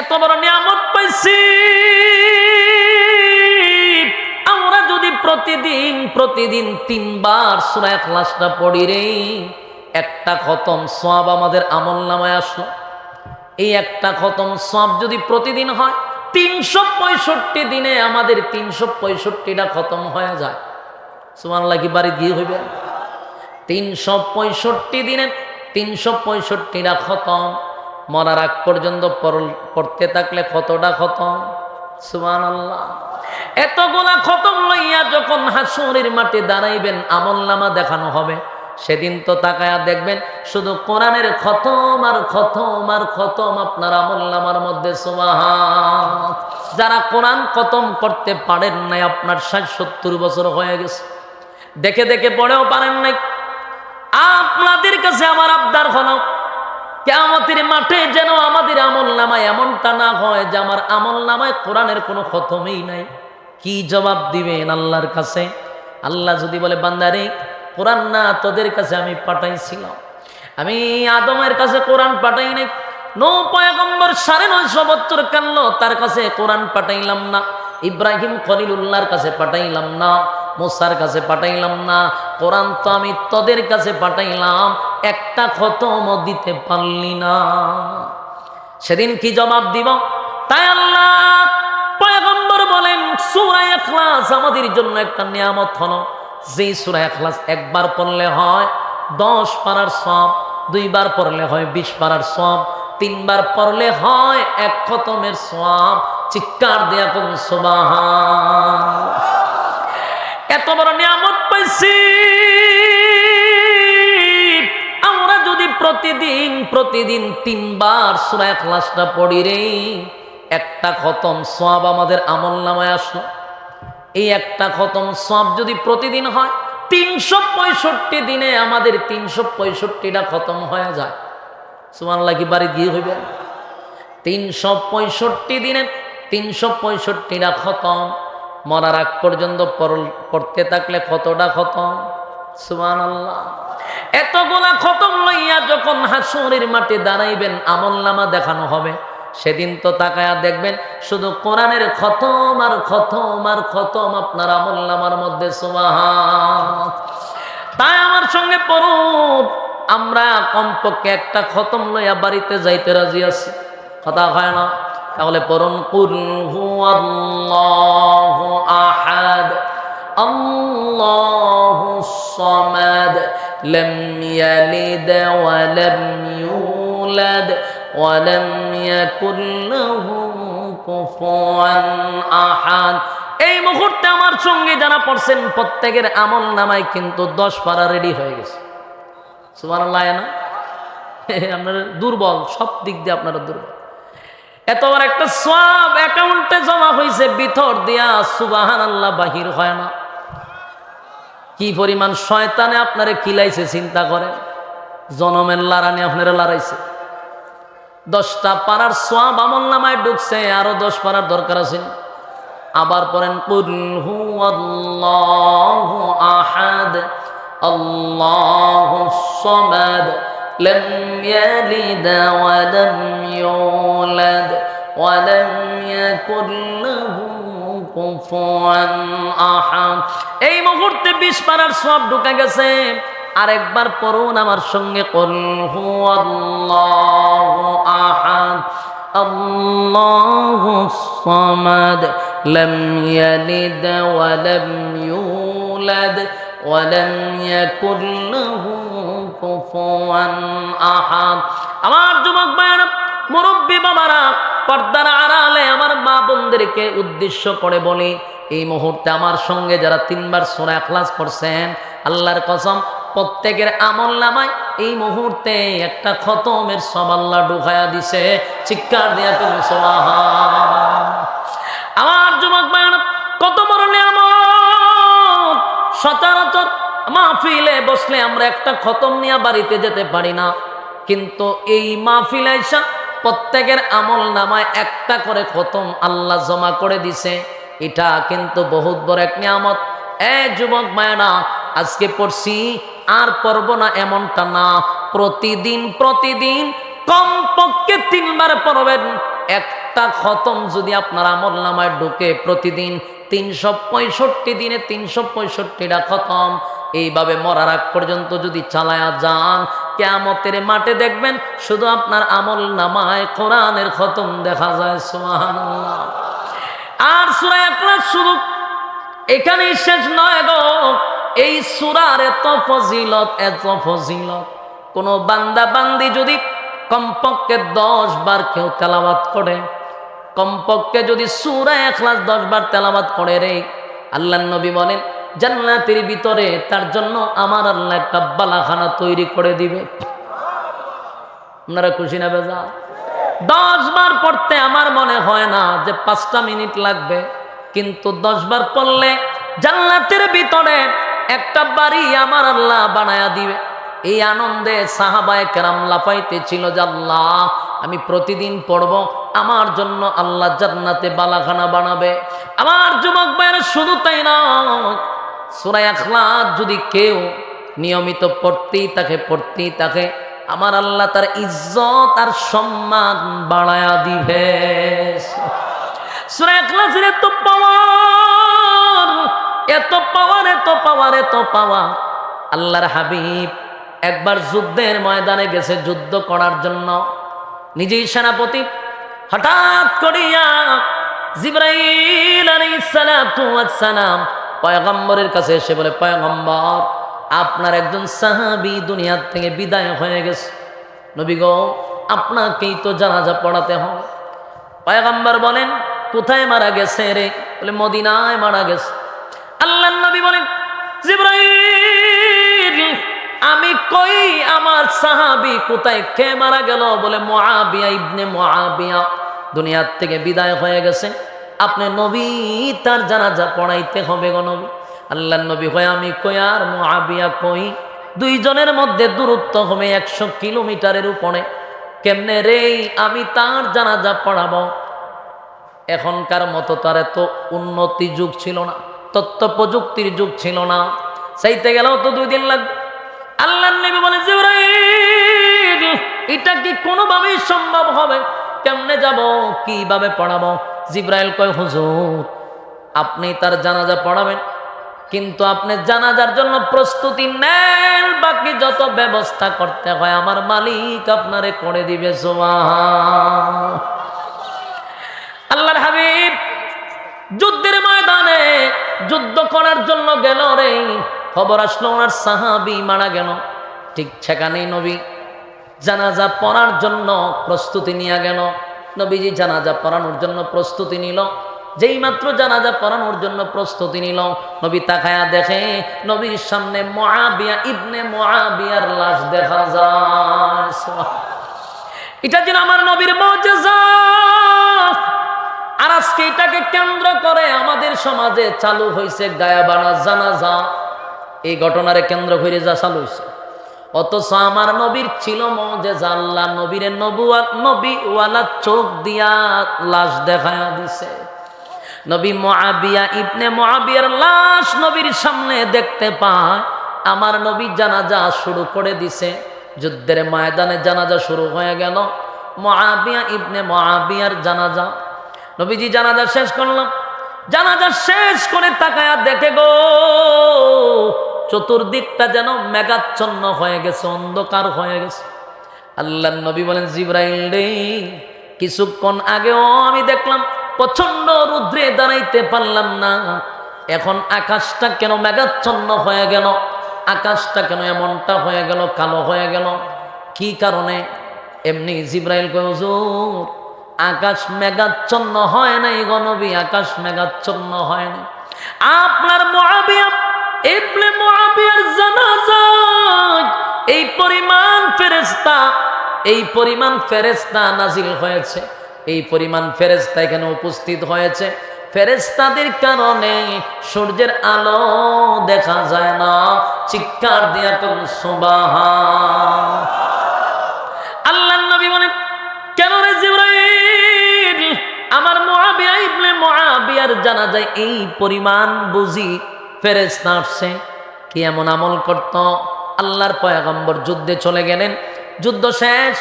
এত বড় নিয়ামত পাইছি। আমরা যদি প্রতিদিন প্রতিদিন তিনবার সুরায় ক্লাসটা পড়ি রে, একটা খতম সব আমাদের আমল নামায় আসলো। এই একটা খতম সব যদি প্রতিদিন হয়, তিনশো পঁয়ষট্টি দিনে আমাদের তিনশো পঁয়ষট্টিটা খতম হয়ে যায়। সুমানলা কি বাড়ি গিয়ে হইবে? তিনশো পঁয়ষট্টি দিনে তিনশো পঁয়ষট্টিটা খতম। মরার আগ পর্যন্ত পড়তে থাকলে কতটা খতম। সুমান আল্লাহ এতগুলা খতম লইয়া যখন হাসুরের মাঠে দাঁড়াইবেন, আমল নামা দেখানো হবে। সেদিন তো তাকায়া দেখবেন, শুধু কোরআনের খতম আর খতম আর খতম আপনার আমল মধ্যে, সুবাহান। যারা কোরআন খতম করতে পারেন নাই, আপনার ষাট সত্তর বছর হয়ে গেছে। দেখে দেখে পড়েও পারেন নাই। আপনাদের কাছে আমার আবদার হলো কেমতের মাঠে যেন আমাদের আমল নামায় এমনটা না হয় যে আমার আমল নামায় কোরআনের কোনো খতমই নাই। কি জবাব দিবেন আল্লাহর কাছে? আল্লাহ যদি বলে, বান্দারে, কোরআন না তোদের কাছে আমি পাঠাইছিলাম। আমি আদমের কাছে কোরআন পাঠাই নাই। নৌ পয়গম্বর সাড়ে নয়শো বছর কানলো, তার কাছে কোরআন পাঠাইলাম না। ইব্রাহিম খলিলুল্লাহর কাছে পাঠাইলাম না, মোসার কাছে পাঠাইলাম না, কোরআন তো আমি তোদের কাছে পাঠাইলাম, একটা খতম দিতে পারলি না। সেদিন কি জবাব দিব? তাই আল্লাহ পয়গম্বর বলেন, সূরা ইখলাস আমাদের জন্য একটা নিয়ামত হলো, যেই সূরা ইখলাস একবার পড়লে হয় দশ পারার সব দুইবার পড়লে হয় বিশ পারার সব তিনবার পড়লে হয় এক খতমের সব চিৎকার দেয়া কোন এত বড় নিয়ামত পাইছি। আমরা যদি প্রতিদিন প্রতিদিন তিনবার সুরায় ক্লাসটা পড়ি রে, একটা খতম সব আমাদের আমল নামায় আসলো। এই একটা খতম সব যদি প্রতিদিন হয়, তিনশো পঁয়ষট্টি দিনে আমাদের তিনশো পঁয়ষট্টিটা খতম হয়ে যায়। সুমানলা লাগি বাড়ি গিয়ে হইবে? তিনশো পঁয়ষট্টি দিনে তিনশো পঁয়ষট্টিটা খতম। মরার আগ পর্যন্ত পড়তে থাকলে কতটা খতম? সুমান আল্লাহ এতগুলা খতম লইয়া যখন হাসুরের মাঠে দাঁড়াইবেন, আমল নামা দেখানো হবে। সেদিন তো তাকায়া দেখবেন, শুধু কোরআনের খতম আর খতম আর খতম আপনার আমল নামার মধ্যে, সুবাহান। তাই আমার সঙ্গে পড়ুন। আমরা কমপক্ষে একটা খতম লইয়া বাড়িতে যাইতে রাজি আছি। কথা হয় না। তাহলে হুয়াল্লাহু আহাদ সামাদ ওয়া লাম ইউলাদ ওয়া লাম ইয়াকুল লাহু কুফুয়ান আহাদ। এই মুহূর্তে আমার সঙ্গে যারা পড়ছেন, প্রত্যেকের আমল নামায় কিন্তু দশ পারা রেডি হয়ে গেছে। সুবহানাল্লাহ না? আপনার দুর্বল, সব দিক দিয়ে আপনারা দুর্বল। এত বড় একটা সব অ্যাকাউন্টে জমা হয়েছে ভিতর দিয়া সুবাহান আল্লাহ বাহির হয় না। কি পরিমাণ শয়তানে আপনারে কিলাইছে চিন্তা করেন। জনমের লারানি আপনারা লড়াইছে দশটা পাড়ার সোয়াব আমল নামায় ঢুকছে, আরও দশ পাড়ার দরকার আছে। আবার পড়েন, কুল হু আল্লাহু আহাদ, আল্লাহু لم يلد ولم يولد ولم يكن له কুফুয়ান আহাদ এই মুহূর্তে বিশ পারার সব ঢুকে গেছে আরেকবার পড়ুন আমার সঙ্গে কুল হুয়াল্লাহু আহাদ আল্লাহু সামাদ লাম ইয়ালিদ ওয়া লাম ইউলাদ লাম ইয়াকুল লাহু কুফুয়ান আমার যুবক ভাইয়েরা, মুরব্বী বাবারা, পর্দার আড়ালে আমার মা বোনদেরকে উদ্দেশ্য করে বলি, এই মুহূর্তে আমার সঙ্গে যারা তিনবার সোনা ক্লাস করছেন আল্লাহর কসম, প্রত্যেকের আমল নামায় এই মুহূর্তে একটা খতমের সব আল্লাহ ঢুকায়া দিছে। চিৎকার দিয়া তুমি আমার যুবক ভাইয়েরা সচরাচর মাহফিলে বসলে আমরা একটা খতম নিয়ে বাড়িতে যেতে পারি না। কিন্তু এই মাহফিল আইসা প্রত্যেকের আমল নামায় একটা করে খতম আল্লাহ জমা করে দিছে। এটা কিন্তু বহুত বড় এক নিয়ামত। এ যুবক মায়েরা আজকে পড়ছি, আর পড়ব না এমনটা না। প্রতিদিন প্রতিদিন কমপক্ষে তিনবার পড়বেন। একটা খতম যদি আপনার আমল নামায় ঢুকে প্রতিদিন তিনশো পঁয়ষট্টি দিনে তিনশো পঁয়ষট্টিটা খতম। এইভাবে মরার আগ পর্যন্ত যদি চালায়া যান, কেয়ামতের মাঠে দেখবেন শুধু আপনার আমল নামায় কোরআনের খতম দেখা যায়, সুবহানাল্লাহ। আর সুরা একলাস শুধু এখানেই শেষ নয় গো। এই সুরার এত ফজিলত এত ফজিলত। কোন বান্দা বান্দি যদি কমপক্ষে দশ বার কেউ তেলাবাত করে কমপক্ষে যদি সুরা একলাস দশ বার তেলাবাত করে রে আল্লাহ নবী বলেন, জান্নাতের ভিতরে তার জন্য আমার আল্লাহ একটা বালাখানা তৈরি করে দিবে। আপনারা খুশি না বেজা? দশ বার পড়তে আমার মনে হয় না যে পাঁচটা মিনিট লাগবে, কিন্তু দশ বার পড়লে জান্নাতের ভিতরে একটা বাড়ি আমার আল্লাহ বানায়া দিবে। এই আনন্দে সাহাবায় কেরাম লাফাইতে ছিল যে আল্লাহ আমি প্রতিদিন পড়ব, আমার জন্য আল্লাহ জান্নাতে বালাখানা বানাবে। আমার যুবক ভাইয়ের, শুধু তাই না আখলাদ যদি কেউ নিয়মিত পড়তেই তাকে পড়তেই তাকে আমার আল্লাহ তার ইজ্জত আর সম্মান বাড়ায়া দিবে। এত পাওয়ার এত পাওয়ার এত পাওয়ার এত পাওয়ার আল্লাহর হাবিব একবার যুদ্ধের ময়দানে গেছে, যুদ্ধ করার জন্য। নিজেই সেনাপতি। হঠাৎ করিয়া জিব্রাইল সালাম পয়গম্বরের কাছে এসে বলে, পয়গম্বর, আপনার একজন সাহাবী দুনিয়ার থেকে বিদায় হয়ে গেছে। নবী গো, আপনাকেই তো জানাজা পড়াতে হবে। পয়গম্বর বলেন, কোথায় মারা গেছে রে? বলে, মদিনায় মারা গেছে। আল্লাহ নবী বলেন, জিব্রাইল সাহাবি কোথায়? কে মারা গেল? বলে মুআবিয়া ইবনে মুআবিয়া। দুনিয়ার থেকে বিদায় হয়ে গেছে। আপনি নবী, তার পড়াইতে হবে আল্লাহ নবী। আমি মুআবিয়া কই? দুইজনের মধ্যে দূরত্ব হবে একশো কিলোমিটারের উপরে। কেমনে রে? আমি তার জানাজা পড়াবো। এখনকার মতো তার এত উন্নতি যুগ ছিল না, তথ্য প্রযুক্তির যুগ ছিল না। চাইতে গেলেও তো দুই দিন লাগবে। আল্লাহ নবী বলে, জিবরাইল, এটা কি কোনোভাবেই সম্ভব হবে? কেমনে যাব? কীভাবে পড়াবো? জিব্রাইল কয়, হুজুর, আপনি তার জানাজা পড়াবেন, কিন্তু আপনি জানাজার জন্য প্রস্তুতি নেন, বাকি যত ব্যবস্থা করতে হয়, আমার মালিক আপনারে করে দিবে আল্লাহর হাবিব, যুদ্ধের ময়দানে যুদ্ধ করার জন্য গেল রে। খবর আসলো ওনার সাহাবি মারা গেল। ঠিক সেখানেই নবী জানাজা পড়ার জন্য প্রস্তুতি নিয়ে গেল। নবীজি জানাজা পড়ানোর জন্য প্রস্তুতি নিল। যেই মাত্র জানাজা পড়ানোর জন্য প্রস্তুতি নিল, নবী তাকায়া দেখে নবীর সামনে মহাবিয়া ইবনে মহাবিয়ার লাশ দেখা যায়। এটা যেন আমার নবীর আর আজকে এটাকে কেন্দ্র করে আমাদের সমাজে চালু হয়েছে গায়াবানা জানাজা। এই ঘটনারে কেন্দ্র করে যা চালু হয়েছে অথচ আমার নবীর ছিল মজেজা আল্লাহ, নবীর নবুয়াত, নবী ওয়ালা চোখ দিয়া লাশ দেখায়া দিছে। নবী মহাবিয়া ইবনে মহাবিয়ার লাশ নবীর সামনে দেখতে পায়। আমার নবী জানাজা শুরু করে দিছে। যুদ্ধের ময়দানে জানাজা শুরু হয়ে গেল। মহাবিয়া ইবনে মহাবিয়ার জানাজা। নবীজি জানাজা শেষ করলাম। জানাজা শেষ করে তাকায়া দেখে গো চতুর্দিকটা যেন মেঘাচ্ছন্ন হয়ে গেছে, অন্ধকার হয়ে গেছে। আল্লাহ নবী বলেন, জিব্রাইল রে, কিছুক্ষণ আগেও আমি দেখলাম প্রচণ্ড রুদ্রে দাঁড়াইতে পারলাম না। এখন আকাশটা কেন মেঘাচ্ছন্ন হয়ে গেল? আকাশটা কেন এমনটা হয়ে গেল, কালো হয়ে গেল? কি কারণে? এমনি জিব্রাইল কয় আকাশ মেঘাচ্ছন্ন হয় নাই গণবী আকাশ মেঘাচ্ছন্ন হয় নাই। আপনার মহাবিয়া ইবনে মুআবিয়ার জানাজা এই পরিমাণ ফেরেস্তা এই পরিমাণ ফেরেস্তা নাজিল হয়েছে। এই পরিমাণ ফেরেস্তা এখানে উপস্থিত হয়েছে। ফেরেস্তাদের কারণে সূর্যের আলো দেখা যায় না। চিৎকার দিয়া কোন, সুবহান। আল্লাহ নবী বলেন, কেন রে জিবরাইল? আমার মুআবিয়া ইবনে মুআবিয়ার জানা যায় এই পরিমাণ বুঝি ফেরেস্তা আসছে। কি এমন আমল করত? আল্লাহর পয়গম্বর যুদ্ধে চলে গেলেন। যুদ্ধ শেষ।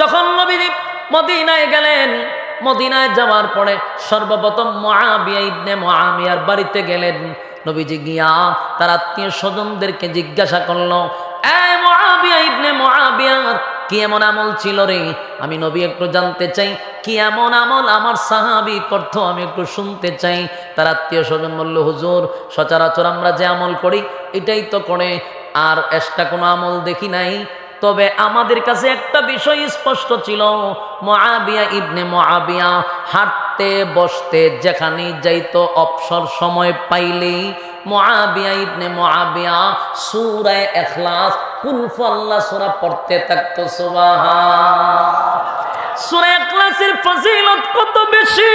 যখন নবীজি মদিনায় গেলেন, মদিনায় যাওয়ার পরে সর্বপ্রথম মহাবিয়া ইবনে মহামিয়ার বাড়িতে গেলেন। নবীজি গিয়া তার আত্মীয় স্বজনদেরকে জিজ্ঞাসা করল, এই মহাবিয়া ইবনে মহাবিয়ার কি এমন আমল ছিল রে? আমি নবী একটু জানতে চাই, কি এমন আমল আমার সাহাবি করত আমি একটু শুনতে চাই। তার আত্মীয় স্বজন বলল, হুজুর, সচরাচর আমরা যে আমল করি, এটাই তো করে। আর এক্সট্রা কোনো আমল দেখি নাই। তবে আমাদের কাছে একটা বিষয় স্পষ্ট ছিল মহাবিয়া ইবনে মহাবিয়া হাঁটতে বসতে যেখানে যাইতো অবসর সময় পাইলেই মহাবিয়া ইবনে মহাবিয়া সুরায় এখলাস সুরা পড়তে থাকতো সুবাহা সুরা এখলাসের ফজিলত কত বেশি?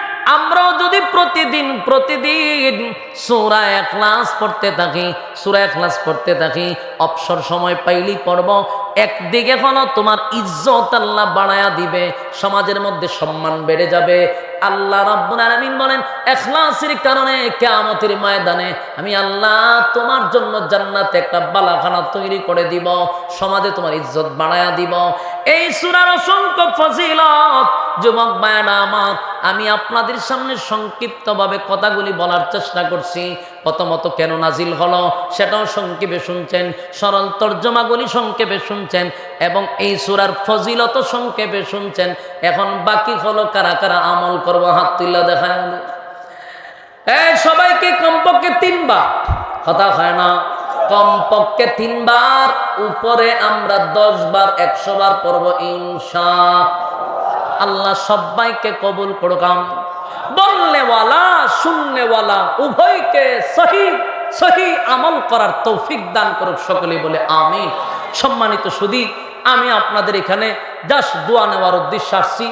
আমরাও যদি প্রতিদিন প্রতিদিন সুরা ক্লাস পড়তে থাকি, সুরা ক্লাস পড়তে থাকি, অবসর সময় পাইলি পড়ব, একদিকে হলো তোমার ইজ্জত আল্লাহ বাড়ায়া দিবে সমাজের মধ্যে সম্মান বেড়ে যাবে। আল্লাহ রাব্বুল বলেন, ইখলাসের কারণে কিয়ামতের ময়দানে আমি আল্লাহ তোমার জন্য জান্নাতে একটা বালাখানা তৈরি করে দিব, সমাজে তোমার ইজ্জত বাড়ায়া দিব। এই সূরার অসংখ্য ফজিলত, যুবক ভাইয়েরা আমার, আমি আপনাদের সামনে সংক্ষিপ্তভাবে কথাগুলি বলার চেষ্টা করছি। প্রথমত কেন নাজিল হলো? সেটাও সংক্ষেপে শুনছেন, সরল তর্জমাগুলি সংক্ষেপে শুনছেন, এবং এই সুরার ফজিলত সংক্ষেপে শুনছেন। এখন বাকি হলো কারা কারা আমল করব? হাত তুল্লা এই সবাইকে কমপক্ষে তিনবার। কথা হয় না, কমপক্ষে তিনবার, উপরে আমরা দশ বার একশো বার পড়ব ইনশা আল্লাহ। সবাইকে কবুল করকাম বলনেওয়ালা শুননেওয়ালা উভয়কে সহি সহি আমল করার তৌফিক দান করুক সকলেই বলে আমি সম্মানিত সুদী, আমি আপনাদের এখানে জাস্ট দোয়া নেওয়ার উদ্দেশ্যে আসছি।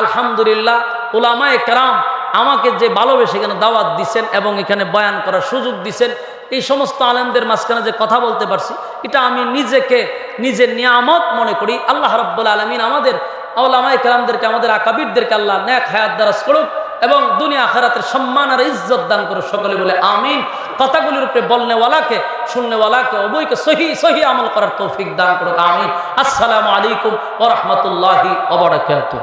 আলহামদুলিল্লাহ ওলামায়ে কেরাম আমাকে যে ভালোবেসে এখানে দাওয়াত দিছেন এবং এখানে বয়ান করার সুযোগ দিছেন, এই সমস্ত আলেমদের মাঝখানে যে কথা বলতে পারছি, এটা আমি নিজেকে, নিজের নিয়ামত মনে করি। আল্লাহ রব্বুল আলমিন আমাদের আউলামাই কালামদেরকে আমাদের আকাবিরদেরকে আল্লাহ ন্যাক হায়াত দ্বারাজ করুক। এবং দুনিয়া আখারাতের সম্মান আর ইজ্জত দান করো সকলে বলে আমিন। কথাগুলির উপরে বলনেওয়ালাকে, শুননেওয়ালাকে, অবৈকে সহি সহি আমল করার তৌফিক দান করো আমিন। আসসালামু আলাইকুম ওরহমতুল্লাহি ওবরাকাতুহ